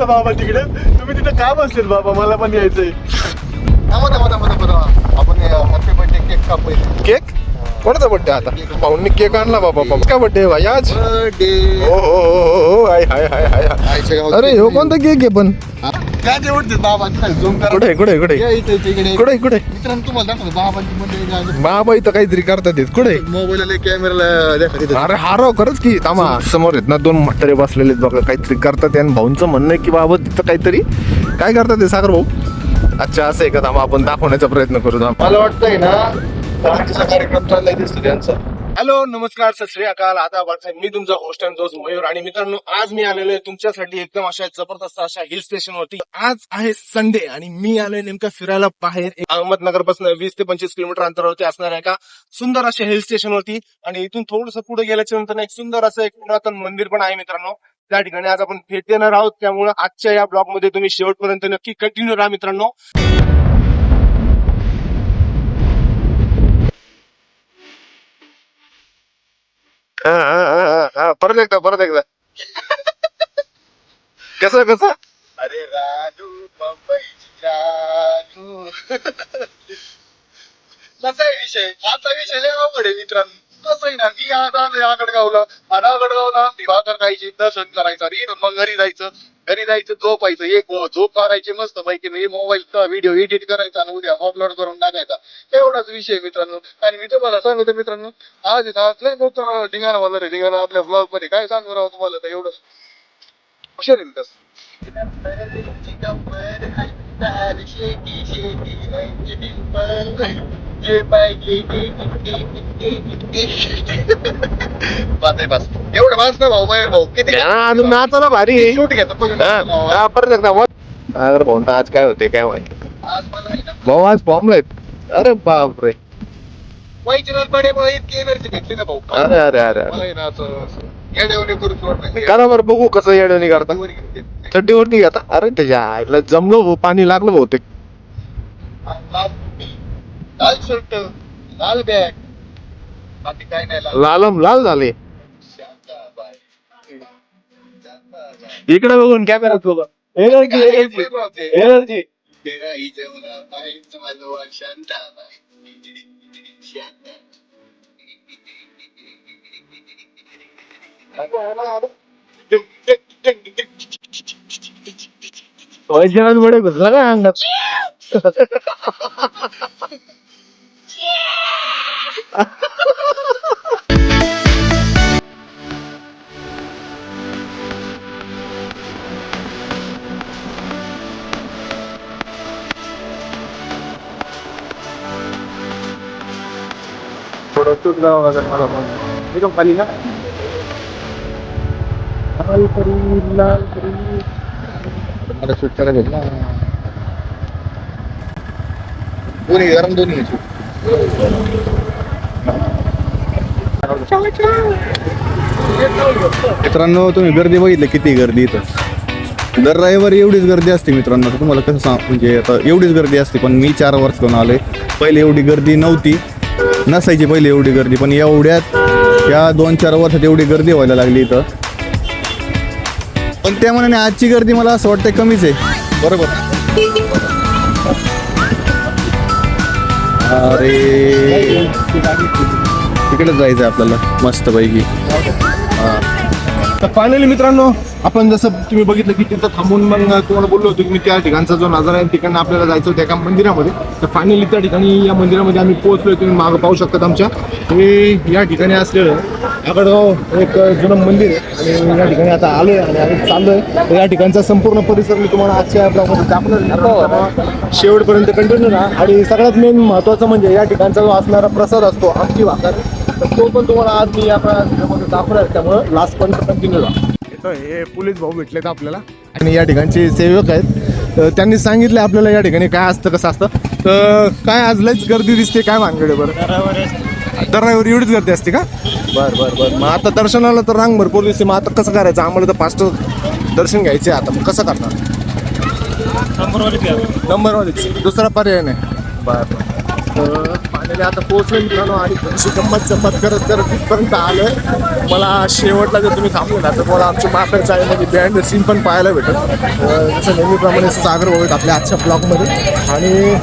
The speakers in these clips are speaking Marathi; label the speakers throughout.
Speaker 1: आम्हाला बाबा तिकडे. तुम्ही तिथे का बसलेत बाबा? मला पण यायचंय.
Speaker 2: थांबा थांबा थांबा थांबा आपण हॅपी बर्थडे केक कापूया.
Speaker 1: केक कोणाचा बड्डे आता? पाहुणे केक आणला बाबा बाबा. काय बड्डे भाई आज?
Speaker 2: बर्थडे
Speaker 1: हो हो हो हो हो हाय हाय हाय हाय अरे हो कोणता केक आहे पण?
Speaker 2: काय जेवढते बाबा झूम करा.
Speaker 1: कुठे कुठे कुठे
Speaker 2: या इथे इथे इकडे.
Speaker 1: कुठे कुठे
Speaker 2: मित्रांनो तुम्हाला दाखवतो बाबांची मंडळी
Speaker 1: बाबा इथं काहीतरी करतात येत कुठे
Speaker 2: मोबाईलला कॅमेराला
Speaker 1: अरे हारव खरंच की. थांबा समोर आहेत ना दोन म्हातारे बसलेले आहेत बघा काहीतरी करतात आणि भाऊंचं म्हणणं आहे की बाबा तिथं काहीतरी काय करतात ते सागर भाऊ? अच्छा असं आहे का? थांबा आपण दाखवण्याचा प्रयत्न करू. थांबा.
Speaker 2: मला वाटतंय ना कार्यक्रम चाललाय दिसतो त्यांचा.
Speaker 1: हॅलो नमस्कार सत श्री अकाल. आता वाटतं मी तुमचा होस्ट अँड दोस्त मयूर. आणि मित्रांनो आज मी आलेलो आहे तुमच्यासाठी एकदम अशा जबरदस्त अशा हिल स्टेशन वरती आज आहे संडे आणि मी आलोय नेमका फिरायला बाहेर. एक अहमदनगरपासून वीस ते पंचवीस किलोमीटर अंतरावरती असणार आहे का? सुंदर अशा हिल स्टेशन वरती आणि इथून थोडस पुढे गेल्याच्यानंतर एक सुंदर असं एक पुरातन मंदिर पण आहे मित्रांनो. त्या ठिकाणी आज आपण भेट देणार आहोत. त्यामुळे आजच्या या ब्लॉगमध्ये तुम्ही शेवटपर्यंत नक्की कंटिन्यू राहा मित्रांनो. हा, हा, हा, हा, हा. परत एकदा परत एकदा. कसं कसं?
Speaker 2: अरे राजू मुंबईची राजू. कसा आहे विषय? हाचा विषय लय अवघड आहे मित्रांनो. कसं आहे ना मी आज आगडगावला आगडगावला ती भाकर खायची दर्शन करायचं आणि मग घरी जायचं. घरी जायचं झोपायचं. एक झोप करायची मस्त पैकी. मी मोबाईलचा व्हिडिओ एडिट करायचा आणि उद्या अपलोड करून टाकायचा. एवढाच विषय मित्रांनो. आणि मी तुम्हाला सांगतो मित्रांनो आज आहे ढिंगाणा आज लय मोठं आहे. धिंगाणा आपल्या ब्लॉगमध्ये. काय सांगू राव तुम्हाला? तर एवढंच. हुशार येईल तसं? बस एवढं वाच ना भाऊ माझ्या भाऊ. किती
Speaker 1: नाचायला भारी.
Speaker 2: शूट घेतो
Speaker 1: परत एकदा. अरे भाऊ आज काय होते काय माहिती? भाऊ आज फॉर्मला आहेत. अरे बापरे.
Speaker 2: वैजनाथ बडेमुळे इतकी एनर्जी ना भाऊ.
Speaker 1: अरे अरे अरे अरे.
Speaker 2: येड्यावानी करून सोडलं.
Speaker 1: करा बरं बघू कसं येण्याने करता
Speaker 2: वर घेते.
Speaker 1: चड्डीवरती घेता अरे त्याच्या आईला जमलो भाऊ पाणी लागलं बहुतेक
Speaker 2: लाल लाल शर्ट लाल बॅग बाकी काय नाही लाल
Speaker 1: लालम लाल झाले
Speaker 2: शांताबाई. शांताबाई.
Speaker 1: इकडे बघून कॅमेरात बघा एनर्जी एनर्जी एनर्जी
Speaker 2: तेरा ही जमुना बाईचं माझं वाण शांताबाई.
Speaker 1: मुळे घुसला का अंगात. थोडं शूट मला मी कंपनी ना. लाल करू लाल करू
Speaker 2: मला शूट करायला दोन्ही गरम दोन्ही मित्रांनो तुम्ही गर्दी बघितली किती गर्दी इथं? दर रविवारी एवढीच गर्दी असते मित्रांनो तुम्हाला कसं सांग म्हणजे आता एवढीच गर्दी असते पण मी चार वर्ष करून आलोय. पहिले एवढी गर्दी नव्हती. नसायची पहिले एवढी गर्दी पण एवढ्यात या दोन चार वर्षात एवढी गर्दी व्हायला लागली इथं. पण त्या मनाने आजची गर्दी मला असं वाटतं कमीच आहे. बरोबर. अरे. तिकडेच जायचं आपल्याला मस्त पैकी
Speaker 1: तर फायनली मित्रांनो आपण जसं तुम्ही बघितलं की तिथं थांबून मग तुम्हाला बोललो होतो की मी त्या ठिकाणचा जो नजारा आहे तिकडनं आपल्याला जायचं होतं एका मंदिरामध्ये. तर फायनली त्या ठिकाणी या मंदिरामध्ये आम्ही पोहोचलोय तुम्ही मागं पाहू शकतात आमच्या. हे या ठिकाणी असलेलं आगडगाव एक जुनं मंदिर आहे. आणि या ठिकाणी आता आलोय आणि आम्ही चाललोय. तर या ठिकाणचा संपूर्ण परिसर मी तुम्हाला आजच्या ब्लॉगमध्ये दाखवणार आहे. त्यामुळे शेवटपर्यंत कंटिन्यू राहा. आणि सगळ्यात मेन महत्त्वाचं म्हणजे या ठिकाणचा जो असणारा प्रसाद असतो आमची भाकर तर तो पण तुम्हाला आज मी आपल्या व्हिडिओमध्ये दाखवणार आहे. त्यामुळे लास्ट पण कंटिन्यू राहा. इथं हे पोलीस भाऊ भेटलेत आपल्याला. आणि या ठिकाणचे सेवक आहेत. तर त्यांनी सांगितलं आपल्याला या ठिकाणी काय असतं कसं असतं. तर काय आज लयच गर्दी दिसते काय भानगडे बरं? दरावर एवढीच गर्दी असते का? बर बर बर. मग आता दर्शनाला तर रांग भरपूर दिसते. मग आता कसं करायचं? आम्हाला तर फास्ट दर्शन घ्यायचे आता. मग कसं करणार? नंबरवालीच दुसरा पर्याय नाही. बर. बर तर फायनली आता पोहोचलो मित्रांनो आणि तुमची गंमत जम्मत करत करत इथपर्यंत आलोय. मला शेवटला जर तुम्ही थांबले ना तर मला आमच्या माकडच्या आहे म्हणजे बँड सीन पण पाहायला भेटत अं, जसं नेहमीप्रमाणे सागर आहेत आपल्या आजच्या ब्लॉगमध्ये आणि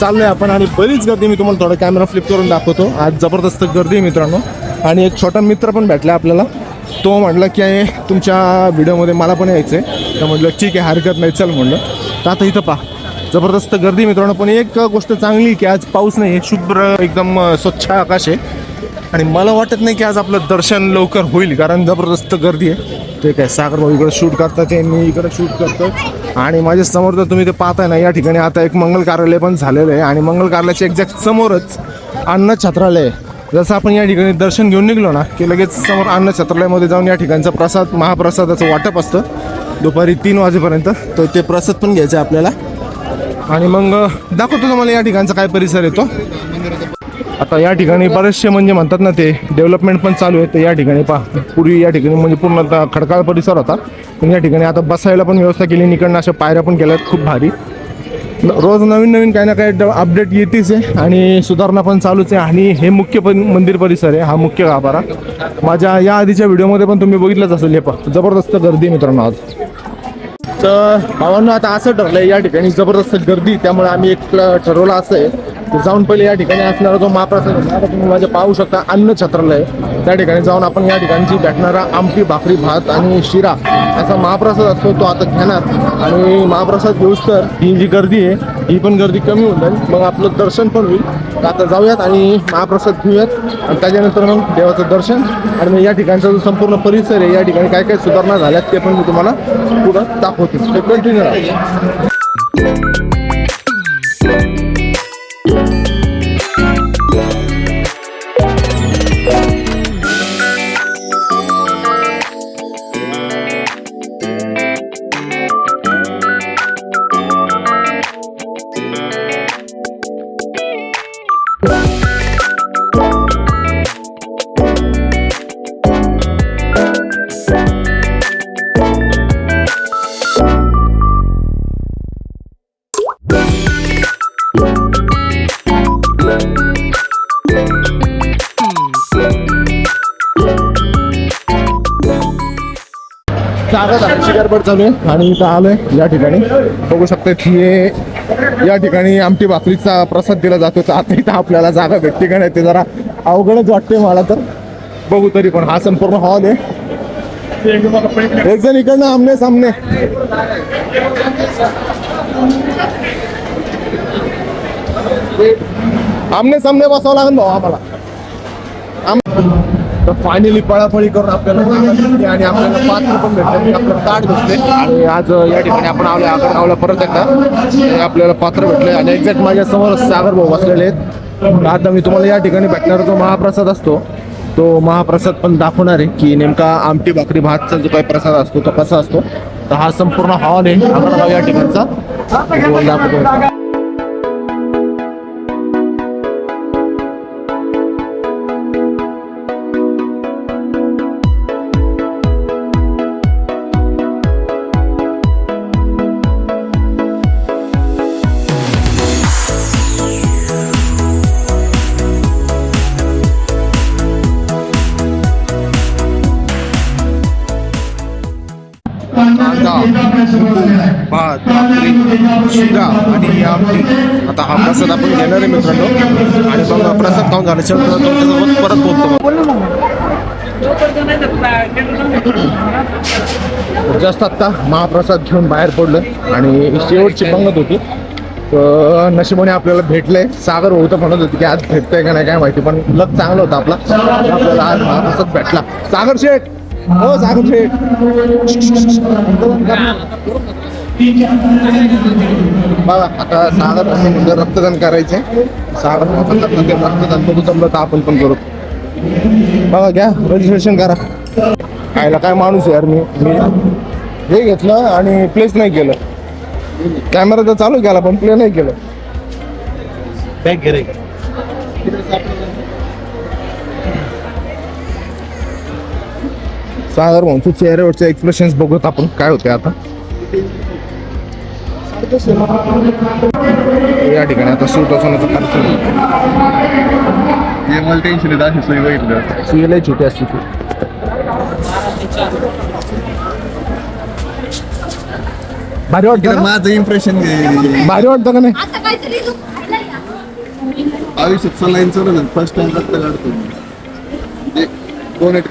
Speaker 1: चाललोय आपण आणि बरीच गर्दी मी तुम्हाला थोडा कॅमेरा फ्लिप करून दाखवतो. आज जबरदस्त गर्दी आहे मित्रांनो. आणि एक छोटा मित्र पण भेटला आपल्याला. तो म्हटलं की तुमच्या व्हिडिओमध्ये मला पण यायचं आहे तर म्हटलं ठीक आहे हरकत नाही चल म्हणलं. तर आता इथं पहा. जबरदस्त गर्दी मित्रांनो पण एक गोष्ट चांगली की आज पाऊस नाही आहे शुभ्र एकदम स्वच्छ आकाश आहे. आणि मला वाटत नाही की आज आपलं दर्शन लवकर होईल कारण जबरदस्त गर्दी आहे. ते काय सागर भाऊ इकडे शूट करतात ते मी इकडे शूट करतो आणि माझ्यासमोर तर तुम्ही ते पाहताय ना या ठिकाणी आता एक मंगल कार्यालय पण झालेलं आहे. आणि मंगल कार्यालयाच्या एक्झॅक्ट समोरच अन्न छत्रालय आहे. जसं आपण या ठिकाणी दर्शन घेऊन निघलो ना की लगेच समोर अन्न छत्रालयामध्ये जाऊन या ठिकाणचा प्रसाद महाप्रसादाचं वाटप असतं. दुपारी तीन वाजेपर्यंत तर ते प्रसाद पण घ्यायचं आहे आपल्याला. आणि मग दाखवतो तुम्हाला या ठिकाणचा काय परिसर येतो आता या ठिकाणी बरेचसे म्हणजे म्हणतात ना ते डेव्हलपमेंट पण चालू आहे तर या ठिकाणी पहा. पूर्वी या ठिकाणी म्हणजे पूर्ण आता खडकाळ परिसर होता. पण या ठिकाणी आता बसायला पण व्यवस्था केली निकडनं अशा पायऱ्या पण केल्या खूप भारी. रोज नवीन नवीन काही ना काही अपडेट येतेच आहे आणि सुधारणा पण चालूच आहे. आणि हे मुख्य पण मंदिर परिसर आहे हा मुख्य गाभारा. माझ्या या आधीच्या व्हिडिओमध्ये पण तुम्ही बघितलंच असेल हे पहा. जबरदस्त गर्दी मित्रांनो आज. तर भावांना आता असं ठरलं आहे या ठिकाणी जबरदस्त गर्दी त्यामुळे आम्ही एक ठरवलं असं आहे की जाऊन पहिले या ठिकाणी असणारा जो महाप्रसाद आहे, तुम्ही माझे पाहू शकता अन्न छत्रालय. त्या ठिकाणी जाऊन आपण या ठिकाणची भेटणारा आमटी भाकरी भात आणि शिरा असा महाप्रसाद असतो तो आता घेणार. आणि महाप्रसाद घेऊस तर ही जी गर्दी आहे ही पण गर्दी कमी होऊन जाईल. मग आपलं दर्शन पण होईल. तर आता जाऊयात आणि महाप्रसाद घेऊयात. आणि त्याच्यानंतर मग देवाचं दर्शन. आणि मग या ठिकाणचा जो संपूर्ण परिसर आहे या ठिकाणी काय काय सुधारणा झाल्यात ते पण मी तुम्हाला पुढं दाखवते. कंटिन्यू राहा चारा धाराची गडबड चालू आहे आणि इथं आलोय या ठिकाणी. बघू शकता हे या ठिकाणी आमटी भाकरीचा प्रसाद दिला जातो. तर आता इथं आपल्याला जागा भेटते का नाही ते जरा अवघडच वाटते मला तर. बघू तरी पण हा संपूर्ण हॉल आहे. एक जण इकडनं आमने सामने. आमने सामने बसावं लागेल भाऊ आम्हाला. आम- तर फायनली पळापळी करून आपल्याला भेटते आणि आपल्याला पात्र पण भेटले. आपल्याला ताट भेटले आणि आज या ठिकाणी आपण आलो आगरगावला परत एकदा. आपल्याला पात्र भेटले आणि एक्झॅक्ट माझ्यासमोर सागर भाऊ बसलेले आहेत. आता मी तुम्हाला या ठिकाणी भेटणार जो महाप्रसाद असतो तो महाप्रसाद पण दाखवणार आहे की नेमका आमटी भाकरी भातचा जो काही प्रसाद असतो तो कसा असतो. तर हा संपूर्ण हॉल आहे आगरगाव या ठिकाणचा. भात भाकरी शिरा आणि आमटी आता हा प्रसाद आपण घेणार आहे मित्रांनो. आणि मग प्रसाद खाऊन झाल्याच्या तुमच्यासोबत परत बोलतो जस्ट आत्ता महाप्रसाद घेऊन बाहेर पडलं आणि शेवटची पंगत होती. तर नशिबाने आपल्याला भेटलंय. सागर होतं म्हणत होती की आज भेटतंय का नाही काय माहिती पण लग चांगलं होतं आपला. आपल्याला आज महाप्रसाद भेटला. सागर शेठ! हो सागर शेठ बघा आता सागर म्हणजे रक्तदान करायचंय. सागर रक्तदान बघू जमलं तर आपण पण करू. बघा घ्या रजिस्ट्रेशन करा. खायला काय माणूस यार मी. मी हे घेतलं आणि प्लेस नाही केलं. कॅमेरा तर चालू केला पण प्ले नाही केलं.
Speaker 2: बॅग घे
Speaker 1: सागर म्हणतो चेहऱ्यावरचे एक्सप्रेशन्स बघूत आपण काय होते आता? या ठिकाणी आता सूट असण्याचा कार्यक्रम.
Speaker 2: हे मला टेन्शन येत अशी सोयी बघितलं
Speaker 1: सुईलाही छोटी असते ती. भारी वाटतं ना?
Speaker 2: माझं इम्प्रेशन
Speaker 1: भारी वाटतं का नाही?
Speaker 3: आता काहीतरी तू खायला या.
Speaker 2: आयुष्यात सलाईन फर्स्ट टाइम रक्त काढतो डोनेट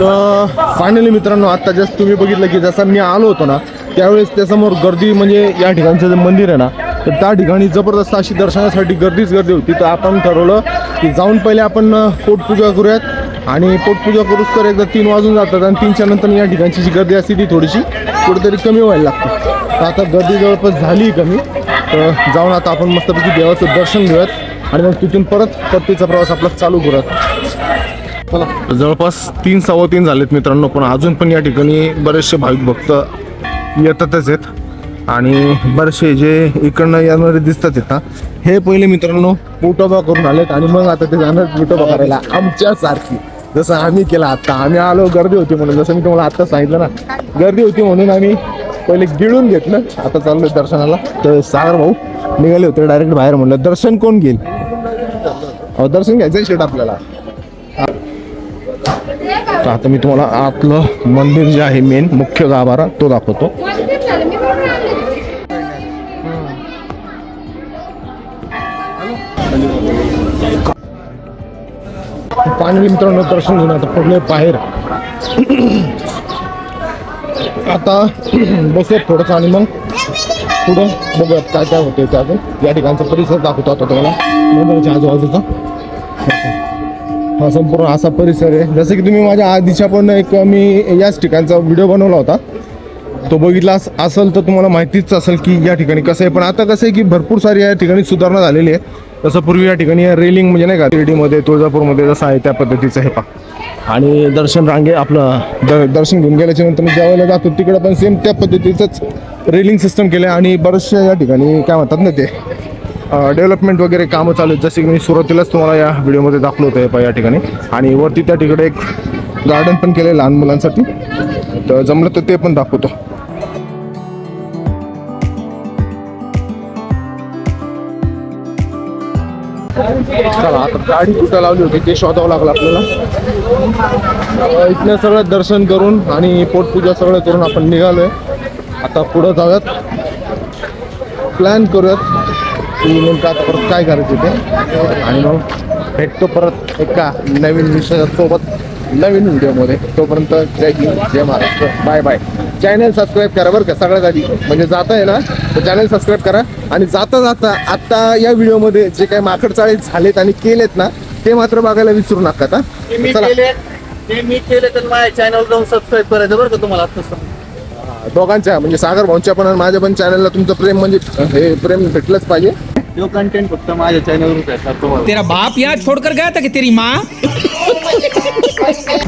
Speaker 1: तर फायनली मित्रांनो आत्ता जस्ट तुम्ही बघितलं की जसा मी आलो होतो ना त्यावेळेस त्यासमोर गर्दी म्हणजे या ठिकाणचं जे मंदिर आहे ना तर त्या ठिकाणी जबरदस्त अशी दर्शनासाठी गर्दीच गर्दी होती. तर आपण ठरवलं की जाऊन पहिले आपण पोटपूजा करूयात. आणि पोटपूजा करूच तर एकदा तीन वाजून जातात आणि तीनच्या नंतर या ठिकाणची जी गर्दी असते ती थोडीशी कुठेतरी कमी व्हायला लागते. तर आता गर्दी जवळपास झाली कमी. तर जाऊन आता आपण मस्तपैकी देवाचं दर्शन घेऊयात. आणि मग तिथून परत परतीचा प्रवास आपला चालू करूयात. जवळपास तीन सव्वा तीन झालेत मित्रांनो पण अजून पण या ठिकाणी बरेचसे भाविक भक्त येतातच आहेत. आणि बरेचसे जे इकडनं येणारे दिसतात आहेत ना हे पहिले मित्रांनो पोटोबा करून आलेत आणि मग आता ते जाणार पोटोबा करायला आमच्यासारखी. जसं आम्ही केला आता आम्ही आलो गर्दी होती म्हणून. जसं मी तुम्हाला आत्ता सांगितलं ना गर्दी होती म्हणून आम्ही पहिले गिळून घेतलं. आता चाललोय दर्शनाला. तर सागर भाऊ निघाले होते डायरेक्ट बाहेर म्हणलं दर्शन कोण घेईल? दर्शन घ्यायचं शेट आपल्याला. तर आता मी तुम्हाला आतलं मंदिर जे आहे मेन मुख्य गाभारा तो दाखवतो. पाणी मित्रांनो दर्शन घेऊन आता पडलोय बाहेर आता बसूयात थोडंसं आणि मग पुढं बघूयात काय काय होते ते अजून. या ठिकाणचा परिसर दाखवतो आता तुम्हाला. मंदिराच्या आजूबाजूचा. हा संपूर्ण असा परिसर आहे. जसं की तुम्ही माझ्या आधीच्या पण एक मी याच ठिकाणचा व्हिडिओ बनवला होता. तो बघितला अस- असेल तर तुम्हाला माहितीच असेल की या ठिकाणी कसं आहे. पण आता कसं आहे की भरपूर सारी या ठिकाणी सुधारणा झालेली आहे. तसं पूर्वी या ठिकाणी रेलिंग म्हणजे नाही का शिर्डीमध्ये तुळजापूरमध्ये जसं आहे त्या पद्धतीचं हे पा आणि दर्शन रांगे आपलं द दर्शन घेऊन गेल्याच्यानंतर मी ज्या वेळेला जातो तिकडं पण सेम त्या पद्धतीचंच रेलिंग सिस्टम केलं आहे आणि बरेचशा या ठिकाणी काय म्हणतात ना ते डेव्हलपमेंट वगैरे कामं चालू आहेत. जसे की मी सुरुवातीलाच तुम्हाला या व्हिडिओमध्ये दाखवलं होतं पहा या ठिकाणी. आणि वरती त्या ठिकाणी एक गार्डन पण केलं आहे लहान मुलांसाठी. तर जमलं तर ते पण दाखवतो. चला आता गाडी कुठं लावली होती ते शोधावं लागलं आपल्याला. इथनं सगळं दर्शन करून आणि पोटपूजा सगळं करून आपण निघालोय. आता पुढं जाऊयात. प्लॅन करूयात. की नेमकं आता परत काय करायचं ते आणि मग भेटतो परत एका नवीन विषयासोबत नवीन व्हिडिओमध्ये. तोपर्यंत जय हिंद जय Maharashtra bye bye. Channel subscribe करा बरं का सगळ्यात आधी. म्हणजे जाता आहे ना तर चॅनल सबस्क्राईब करा. आणि जाता जाता आता या व्हिडिओमध्ये जे काही माकडचाळे झालेत आणि केलेत ना ते मात्र बघायला विसरू नका आता
Speaker 4: मी
Speaker 1: चला.
Speaker 4: ते मी केले तर माझ्या चॅनल जाऊन सबस्क्राईब करायचं बरं का तुम्हाला आता सांग
Speaker 1: दोघांच्या म्हणजे सागर भाऊंच्या पण आणि माझ्या पण चॅनलला तुमचं प्रेम म्हणजे हे प्रेम भेटलंच पाहिजे.
Speaker 4: जो कंटेंट फक्त माझ्या चॅनलवर
Speaker 5: तेरा बाप याद छोड़कर गया था कि तेरी माँ?